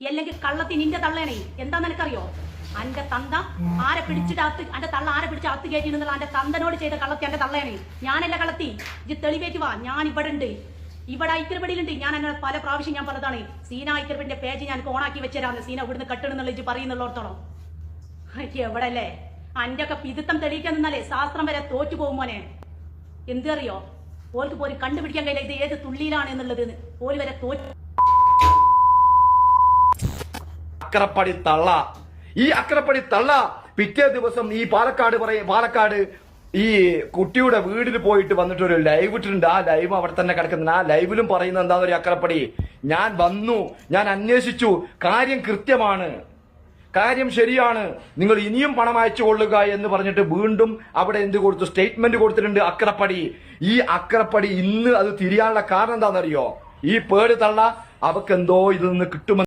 അല്ലെങ്കിൽ കള്ളത്തി നിന്റെ തള്ളേണേ എന്താ നിനക്കറിയോ? അന്റെ തന്ത ആരെ പിടിച്ചിട്ട് അന്റെ തള്ള ആരെ പിടിച്ച് അകത്ത് കയറ്റി എന്നുള്ള അന്റെ തന്തനോട് ചെയ്ത കള്ളത്തി അന്റെ തള്ളേണേ ഞാനല്ല കള്ളത്തി. ഇത് തെളിവേറ്റ് വാ. ഞാൻ ഇവിടെ ഉണ്ട് ഇവിടെ ഐക്യപടിയിലുണ്ട് ഞാൻ എന്നെ പല പ്രാവശ്യം ഞാൻ പറഞ്ഞതാണ്. സീന ഐക്യപടിന്റെ പേജ് ഞാൻ ഓണാക്കി വെച്ചേരാന്ന് സീന ഇവിടുന്ന് കെട്ടണെന്നുള്ള ഇജ്ജ് പറയുന്നുള്ളോടത്തോളം എവിടെ അല്ലേ അന്റെ ഒക്കെ പിതിത്തം തെളിയിക്കാൻ നിന്നാലേ ശാസ്ത്രം വരെ തോറ്റു പോകും മോനെ. എന്തറിയോ ഓർക്ക് പോലും കണ്ടുപിടിക്കാൻ കഴിയില്ല. ഇത് ഏത് തുള്ളിയിലാണ് എന്നുള്ളത്. ഓൽ വരെ തോറ്റു അക്കരപ്പടി തള്ള. ഈ അക്കരപ്പടി തള്ള പിറ്റേ ദിവസം ഈ പാലക്കാട് പറയ പാലക്കാട് ഈ കുട്ടിയുടെ വീട്ടിൽ പോയിട്ട് വന്നിട്ട് ഒരു ലൈവ് ഇട്ടിട്ടുണ്ട്. ആ ലൈവ് അവിടെ തന്നെ കിടക്കുന്ന ആ ലൈവിലും പറയുന്നത് എന്താ ഒരു അക്കരപ്പടി ഞാൻ വന്നു. ഞാൻ അന്വേഷിച്ചു. കാര്യം കൃത്യമാണ്. കാര്യം ശരിയാണ്. നിങ്ങൾ ഇനിയും പണം അയച്ചു കൊള്ളുക എന്ന് പറഞ്ഞിട്ട് വീണ്ടും അവിടെ എന്ത് കൊടുത്തു? സ്റ്റേറ്റ്മെന്റ് കൊടുത്തിട്ടുണ്ട് അക്കരപ്പടി ഈ അക്കരപ്പടി ഇന്ന് അത് തിരിയാനുള്ള കാരണം എന്താണെന്നറിയോ? ഈ പേട് തള്ള അവക്കെന്തോ ഇതിൽ നിന്ന് കിട്ടുമെന്ന്